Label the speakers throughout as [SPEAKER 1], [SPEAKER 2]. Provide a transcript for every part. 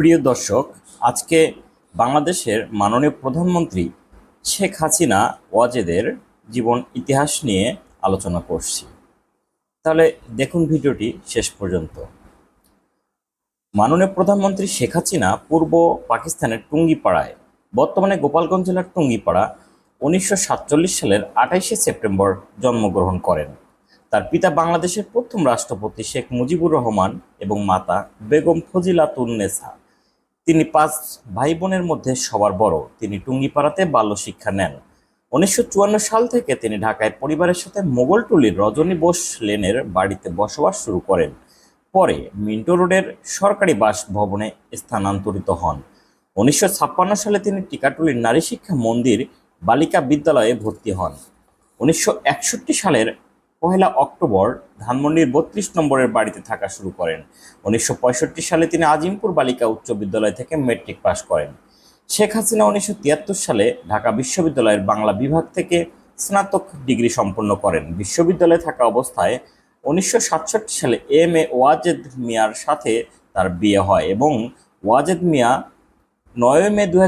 [SPEAKER 1] প্রিয় দর্শক আজকে বাংলাদেশের মাননীয় প্রধানমন্ত্রী শেখ হাসিনা ওয়াজেদের জীবন ইতিহাস নিয়ে আলোচনা করছি তাহলে দেখুন ভিডিওটি শেষ পর্যন্ত মাননীয় প্রধানমন্ত্রী শেখ হাসিনা পূর্ব পাকিস্তানের টুঙ্গিপাড়ায় বর্তমানে গোপালগঞ্জ জেলার টুঙ্গিপাড়া উনিশশো সালের আঠাইশে সেপ্টেম্বর জন্মগ্রহণ করেন তার পিতা বাংলাদেশের প্রথম রাষ্ট্রপতি শেখ মুজিবুর রহমান এবং মাতা বেগম ফজিলাতুন্নেসা তিনি পাঁচ ভাই বোনের মধ্যে সবার বড় তিনি টুঙ্গিপাড়াতে বাল্য শিক্ষা নেন উনিশশো সাল থেকে তিনি ঢাকায় পরিবারের সাথে মোগলটুলির রজনী বোস লেনের বাড়িতে বসবাস শুরু করেন পরে মিন্টো রোডের সরকারি বাস ভবনে স্থানান্তরিত হন উনিশশো সালে তিনি টিকাটুলির নারী শিক্ষা মন্দির বালিকা বিদ্যালয়ে ভর্তি হন উনিশশো সালের পহেলা অক্টোবর ধানমন্ডির বত্রিশ নম্বরের বাড়িতে থাকা শুরু করেন উনিশশো সালে তিনি আজিমপুর বালিকা উচ্চ বিদ্যালয় থেকে মেট্রিক পাশ করেন শেখ হাসিনা উনিশশো সালে ঢাকা বিশ্ববিদ্যালয়ের বাংলা বিভাগ থেকে স্নাতক ডিগ্রি সম্পন্ন করেন বিশ্ববিদ্যালয়ে থাকা অবস্থায় উনিশশো সালে এম এ ওয়াজেদ মিয়ার সাথে তার বিয়ে হয় এবং ওয়াজেদ মিয়া নয় মে দু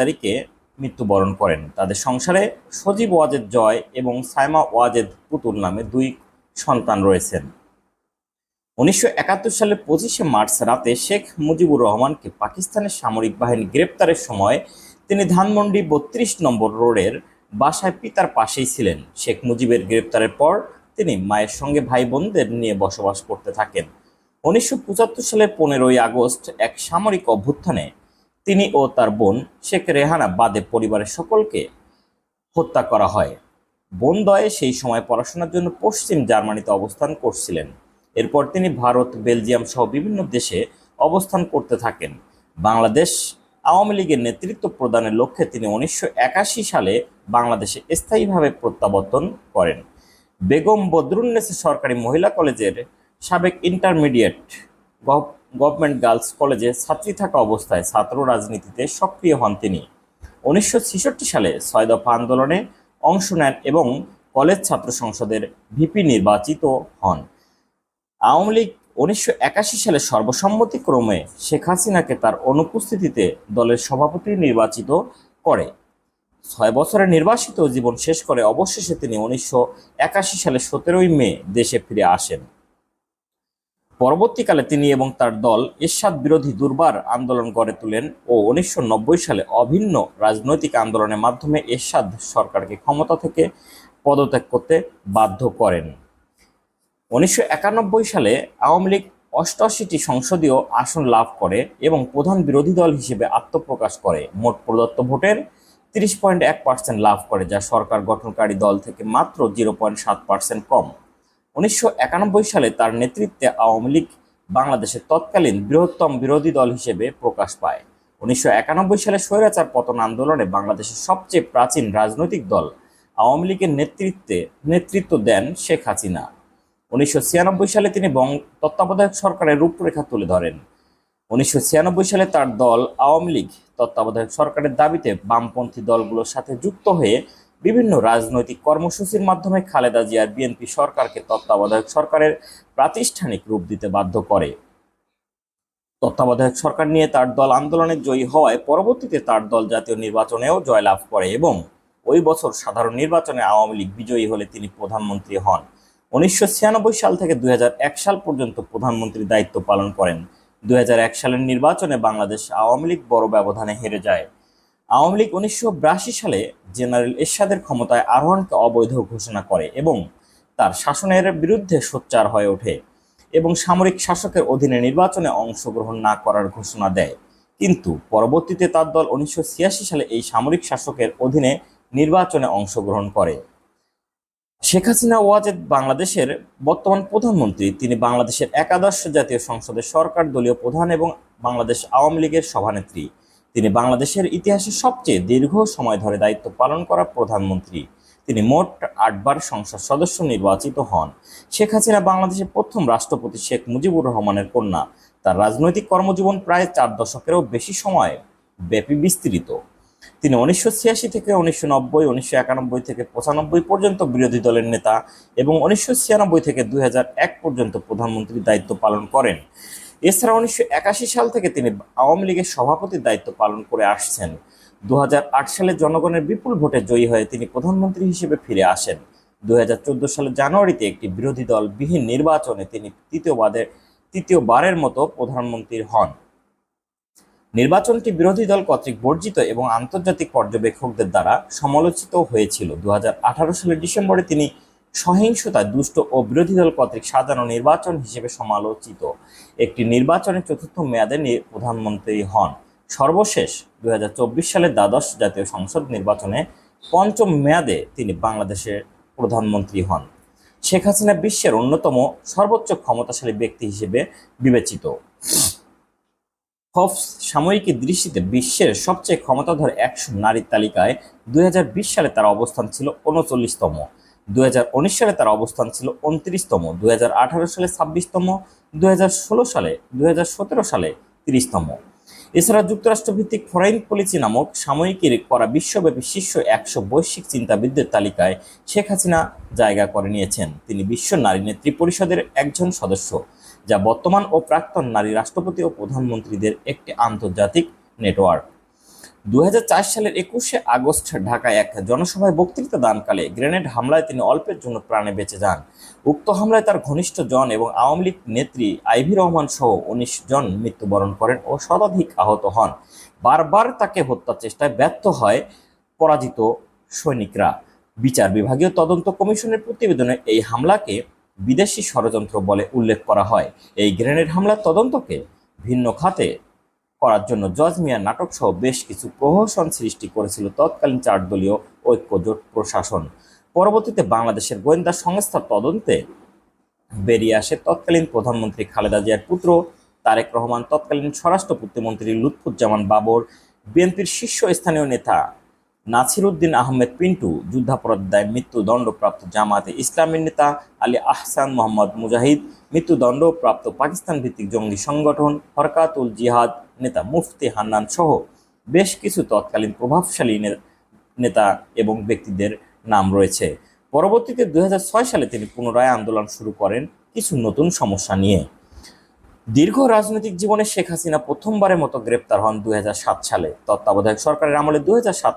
[SPEAKER 1] তারিখে মৃত্যুবরণ করেন তাদের সংসারে সজীব ওয়াজেদ জয় এবং সাইমা ওয়াজেদ পুতুল নামে দুই সন্তান রয়েছেন উনিশশো সালে পঁচিশে মার্চ রাতে শেখ মুজিবুর রহমানকে পাকিস্তানের সামরিক বাহিনী গ্রেপ্তারের সময় তিনি ধানমন্ডি বত্রিশ নম্বর রোডের বাসায় পিতার পাশেই ছিলেন শেখ মুজিবের গ্রেপ্তারের পর তিনি মায়ের সঙ্গে ভাই বোনদের নিয়ে বসবাস করতে থাকেন উনিশশো সালে পনেরোই আগস্ট এক সামরিক অভ্যুত্থানে তিনি ও তার বোন শেখ রেহানা বাদে পরিবারের সকলকে হত্যা করা হয় বন্দয়ে সেই সময় পড়াশোনার জন্য পশ্চিম জার্মানিতে অবস্থান করছিলেন এরপর তিনি ভারত বেলজিয়াম সহ বিভিন্ন দেশে অবস্থান করতে থাকেন বাংলাদেশ আওয়ামী লীগের নেতৃত্ব প্রদানের লক্ষ্যে তিনি উনিশশো সালে বাংলাদেশে স্থায়ীভাবে প্রত্যাবর্তন করেন বেগম বদরুন্নেসে সরকারি মহিলা কলেজের সাবেক ইন্টারমিডিয়েট গভর্নমেন্ট গার্লস কলেজে ছাত্রী থাকা অবস্থায় ছাত্র রাজনীতিতে সক্রিয় হন তিনি উনিশশো সালে ছয় দফা আন্দোলনে অংশ নেন এবং কলেজ ছাত্র সংসদের ভিপি নির্বাচিত হন আওয়ামী লীগ উনিশশো সালে সর্বসম্মতিক্রমে শেখ হাসিনাকে তার অনুপস্থিতিতে দলের সভাপতি নির্বাচিত করে ছয় বছরে নির্বাসিত জীবন শেষ করে অবশেষে তিনি উনিশশো সালে সতেরোই মে দেশে ফিরে আসেন পরবর্তীকালে তিনি এবং তার দল এরশাদ বিরোধী দুর্বার আন্দোলন গড়ে তোলেন ও উনিশশো সালে অভিন্ন রাজনৈতিক আন্দোলনের মাধ্যমে এরশাদ সরকারকে ক্ষমতা থেকে পদত্যাগ করতে বাধ্য করেন উনিশশো সালে আওয়ামী লীগ অষ্টআশিটি সংসদীয় আসন লাভ করে এবং প্রধান বিরোধী দল হিসেবে আত্মপ্রকাশ করে মোট প্রদত্ত ভোটের তিরিশ পয়েন্ট এক পার্সেন্ট লাভ করে যা সরকার গঠনকারী দল থেকে মাত্র জিরো পয়েন্ট সাত পার্সেন্ট কম উনিশশো সালে তার নেতৃত্বে আওয়ামী লীগ বাংলাদেশের তৎকালীন বৃহত্তম বিরোধী দল হিসেবে প্রকাশ পায় উনিশশো সালে স্বৈরাচার পতন আন্দোলনে বাংলাদেশের সবচেয়ে প্রাচীন রাজনৈতিক দল আওয়ামী লীগের নেতৃত্বে নেতৃত্ব দেন শেখ হাসিনা উনিশশো সালে তিনি বং তত্ত্বাবধায়ক সরকারের রূপরেখা তুলে ধরেন উনিশশো সালে তার দল আওয়ামী লীগ তত্ত্বাবধায়ক সরকারের দাবিতে বামপন্থী দলগুলোর সাথে যুক্ত হয়ে বিভিন্ন রাজনৈতিক কর্মসূচির মাধ্যমে খালেদা জিয়ার বিএনপি সরকারকে তত্ত্বাবধায়ক সরকারের প্রাতিষ্ঠানিক রূপ দিতে বাধ্য করে তত্ত্বাবধায়ক সরকার নিয়ে তার দল আন্দোলনে জয়ী হওয়ায় পরবর্তীতে তার দল জাতীয় নির্বাচনেও জয়লাভ করে এবং ওই বছর সাধারণ নির্বাচনে আওয়ামী লীগ বিজয়ী হলে তিনি প্রধানমন্ত্রী হন উনিশশো সাল থেকে দুই সাল পর্যন্ত প্রধানমন্ত্রীর দায়িত্ব পালন করেন দুই সালের নির্বাচনে বাংলাদেশ আওয়ামী লীগ বড় ব্যবধানে হেরে যায় আওয়ামী লীগ উনিশশো সালে জেনারেল এরশাদের ক্ষমতায় আরোহণকে অবৈধ ঘোষণা করে এবং তার শাসনের বিরুদ্ধে সোচ্চার হয়ে ওঠে এবং সামরিক শাসকের অধীনে নির্বাচনে অংশগ্রহণ না করার ঘোষণা দেয় কিন্তু পরবর্তীতে তার দল উনিশশো সালে এই সামরিক শাসকের অধীনে নির্বাচনে অংশগ্রহণ করে শেখ হাসিনা ওয়াজেদ বাংলাদেশের বর্তমান প্রধানমন্ত্রী তিনি বাংলাদেশের একাদশ জাতীয় সংসদের সরকার দলীয় প্রধান এবং বাংলাদেশ আওয়ামী লীগের সভানেত্রী তিনি বাংলাদেশের ইতিহাসে সবচেয়ে দীর্ঘ সময় ধরে দায়িত্ব পালন করা প্রধানমন্ত্রী তিনি মোট আটবার সংসদ সদস্য নির্বাচিত হন শেখ হাসিনা বাংলাদেশের প্রথম রাষ্ট্রপতি শেখ মুজিবুর রহমানের কন্যা তার রাজনৈতিক কর্মজীবন প্রায় চার দশকেরও বেশি সময় ব্যাপী বিস্তৃত তিনি উনিশশো ছিয়াশি থেকে উনিশশো নব্বই উনিশশো একানব্বই থেকে পঁচানব্বই পর্যন্ত বিরোধী দলের নেতা এবং উনিশশো ছিয়ানব্বই থেকে দুই পর্যন্ত প্রধানমন্ত্রীর দায়িত্ব পালন করেন এছাড়া উনিশশো সাল থেকে তিনি আওয়ামী লীগের সভাপতির দায়িত্ব পালন করে আসছেন দু সালে জনগণের বিপুল ভোটে জয়ী হয়ে তিনি প্রধানমন্ত্রী হিসেবে ফিরে আসেন দু সালের জানুয়ারিতে একটি বিরোধী দল বিহীন নির্বাচনে তিনি তৃতীয়বাদের তৃতীয়বারের মতো প্রধানমন্ত্রী হন নির্বাচনটি বিরোধী দল কর্তৃক বর্জিত এবং আন্তর্জাতিক পর্যবেক্ষকদের দ্বারা সমালোচিত হয়েছিল দু সালের ডিসেম্বরে তিনি সহিংসতা দুষ্ট ও বিরোধী দল কর্তৃক সাধারণ নির্বাচন হিসেবে সমালোচিত একটি নির্বাচনের চতুর্থ মেয়াদে প্রধানমন্ত্রী হন সর্বশেষ দুই সালের দ্বাদশ জাতীয় সংসদ নির্বাচনে পঞ্চম মেয়াদে তিনি বাংলাদেশের প্রধানমন্ত্রী হন শেখ হাসিনা বিশ্বের অন্যতম সর্বোচ্চ ক্ষমতাশালী ব্যক্তি হিসেবে বিবেচিত হফস সাময়িকী দৃষ্টিতে বিশ্বের সবচেয়ে ক্ষমতাধর একশো নারীর তালিকায় দুই সালে তার অবস্থান ছিল উনচল্লিশতম দুই সালে তার অবস্থান ছিল উনত্রিশতম দু সালে ছাব্বিশতম দু সালে দু সালে তিরিশতম এছাড়া যুক্তরাষ্ট্রভিত্তিক ফরেন পলিসি নামক সাময়িকীর করা বিশ্বব্যাপী শীর্ষ একশো বৈশ্বিক চিন্তাবিদদের তালিকায় শেখ হাসিনা জায়গা করে নিয়েছেন তিনি বিশ্ব নারী নেত্রী পরিষদের একজন সদস্য যা বর্তমান ও প্রাক্তন নারী রাষ্ট্রপতি ও প্রধানমন্ত্রীদের একটি আন্তর্জাতিক নেটওয়ার্ক দু সালের একুশে আগস্ট ঢাকায় এক জনসভায় বক্তৃতা দানকালে গ্রেনেড হামলায় তিনি অল্পের জন্য প্রাণে বেঁচে যান উক্ত হামলায় তার ঘনিষ্ঠ জন এবং আওয়ামী লীগ নেত্রী আইভি রহমান সহ উনিশ জন মৃত্যুবরণ করেন ও শতাধিক আহত হন বারবার তাকে হত্যার চেষ্টায় ব্যর্থ হয় পরাজিত সৈনিকরা বিচার বিভাগীয় তদন্ত কমিশনের প্রতিবেদনে এই হামলাকে বিদেশি ষড়যন্ত্র বলে উল্লেখ করা হয় এই গ্রেনেড হামলার তদন্তকে ভিন্ন খাতে করার জন্য জজ মিয়া নাটক সহ বেশ কিছু প্রহসন সৃষ্টি করেছিল তৎকালীন চার দলীয় ঐক্যজোট প্রশাসন পরবর্তীতে বাংলাদেশের গোয়েন্দা সংস্থার তদন্তে বেরিয়ে আসে তৎকালীন প্রধানমন্ত্রী খালেদা জিয়ার পুত্র তারেক রহমান তৎকালীন স্বরাষ্ট্র প্রতিমন্ত্রী লুৎফুজ্জামান বাবর বিএনপির শীর্ষস্থানীয় নেতা নাসির উদ্দিন আহমেদ পিন্টু যুদ্ধাপরাধ দায় মৃত্যুদণ্ডপ্রাপ্ত জামাতে ইসলামের নেতা আলী আহসান মোহাম্মদ মুজাহিদ মৃত্যুদণ্ডপ্রাপ্ত পাকিস্তান ভিত্তিক জঙ্গি সংগঠন হরকাতুল জিহাদ নেতা মুফতি হান্নান সহ বেশ কিছু তৎকালীন প্রভাবশালী নেতা এবং ব্যক্তিদের নাম রয়েছে পরবর্তীতে দু সালে তিনি পুনরায় আন্দোলন শুরু করেন কিছু নতুন সমস্যা নিয়ে দীর্ঘ রাজনৈতিক জীবনে শেখ হাসিনা প্রথমবারের মতো গ্রেপ্তার হন দু সালে তত্ত্বাবধায়ক সরকারের আমলে দু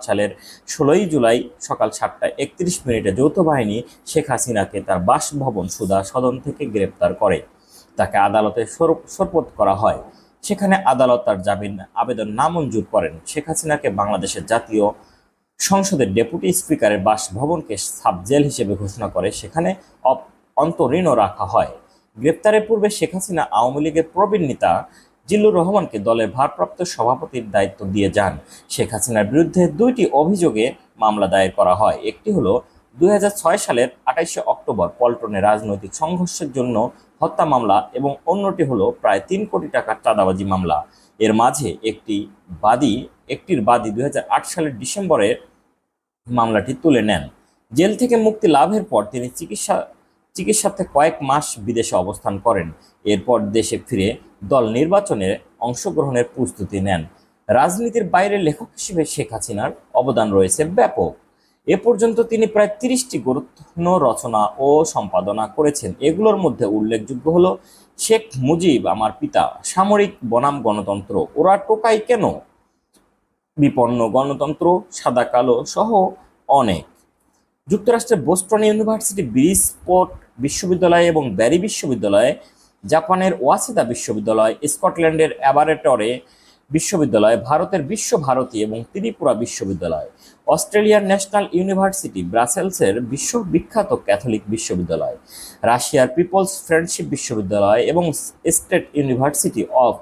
[SPEAKER 1] সালের ষোলোই জুলাই সকাল সাতটায় একত্রিশ মিনিটে যৌথ বাহিনী শেখ হাসিনাকে তার বাসভবন সুদা সদন থেকে গ্রেপ্তার করে তাকে আদালতে সোপত করা হয় সেখানে আদালত তার জামিন আবেদন নামঞ্জুর করেন শেখ হাসিনাকে বাংলাদেশের জাতীয় সংসদের ডেপুটি স্পিকারের বাসভবনকে সাবজেল হিসেবে ঘোষণা করে সেখানে অন্তরীণও রাখা হয় গ্রেপ্তারের পূর্বে শেখ হাসিনা আওয়ামী লীগের প্রবীণ নেতা জিল্লুর রহমানকে দলের ভারপ্রাপ্ত সভাপতির দায়িত্ব দিয়ে যান শেখ হাসিনার বিরুদ্ধে দুইটি অভিযোগে মামলা দায়ের করা হয় একটি হলো দুই সালের আঠাইশে অক্টোবর পল্টনে রাজনৈতিক সংঘর্ষের জন্য হত্যা মামলা এবং অন্যটি হলো প্রায় তিন কোটি টাকার চাঁদাবাজি মামলা এর মাঝে একটি বাদী একটির বাদী দুই সালের ডিসেম্বরে মামলাটি তুলে নেন জেল থেকে মুক্তি লাভের পর তিনি চিকিৎসা চিকিৎসাতে কয়েক মাস বিদেশে অবস্থান করেন এরপর দেশে ফিরে দল নির্বাচনে অংশগ্রহণের প্রস্তুতি নেন রাজনীতির বাইরে লেখক হিসেবে শেখ হাসিনার অবদান রয়েছে ব্যাপক এ পর্যন্ত তিনি প্রায় তিরিশটি গুরুত্বপূর্ণ রচনা ও সম্পাদনা করেছেন এগুলোর মধ্যে উল্লেখযোগ্য হল শেখ মুজিব আমার পিতা সামরিক বনাম গণতন্ত্র ওরা টোকাই কেন বিপন্ন গণতন্ত্র সাদা কালো সহ অনেক যুক্তরাষ্ট্রের বোস্টন ইউনিভার্সিটি ব্রিজপোর্ট বিশ্ববিদ্যালয় এবং ব্যারি বিশ্ববিদ্যালয়ে জাপানের ওয়াসিদা বিশ্ববিদ্যালয় স্কটল্যান্ডের অ্যাবারেটরে বিশ্ববিদ্যালয় ভারতের বিশ্বভারতী এবং ত্রিপুরা বিশ্ববিদ্যালয় অস্ট্রেলিয়ার ন্যাশনাল ইউনিভার্সিটি ব্রাসেলসের বিশ্ববিখ্যাত ক্যাথলিক বিশ্ববিদ্যালয় রাশিয়ার পিপলস ফ্রেন্ডশিপ বিশ্ববিদ্যালয় এবং state university of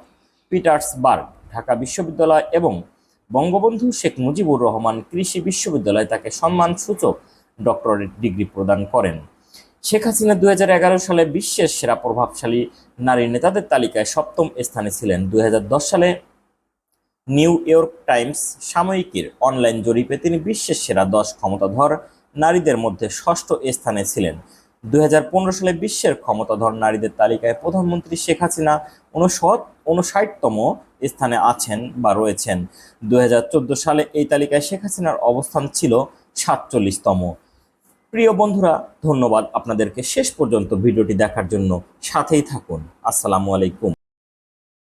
[SPEAKER 1] Petersburg Dhaka বিশ্ববিদ্যালয় এবং বঙ্গবন্ধু শেখ মুজিবুর রহমান কৃষি বিশ্ববিদ্যালয় তাকে সম্মানসূচক ডক্টরেট ডিগ্রি প্রদান করেন শেখ হাসিনা দু সালে বিশ্বের সেরা প্রভাবশালী নারী নেতাদের তালিকায় সপ্তম স্থানে ছিলেন দু সালে নিউ ইয়র্ক টাইমস সাময়িকীর অনলাইন জরিপে তিনি বিশ্বের সেরা দশ ক্ষমতাধর নারীদের মধ্যে ষষ্ঠ স্থানে ছিলেন দু সালে বিশ্বের ক্ষমতাধর নারীদের তালিকায় প্রধানমন্ত্রী শেখ হাসিনা উনষট উনষাটতম স্থানে আছেন বা রয়েছেন দু সালে এই তালিকায় শেখ হাসিনার অবস্থান ছিল সাতচল্লিশতম প্রিয় বন্ধুরা ধন্যবাদ আপনাদেরকে শেষ পর্যন্ত ভিডিওটি দেখার জন্য সাথেই থাকুন আসসালামু আলাইকুম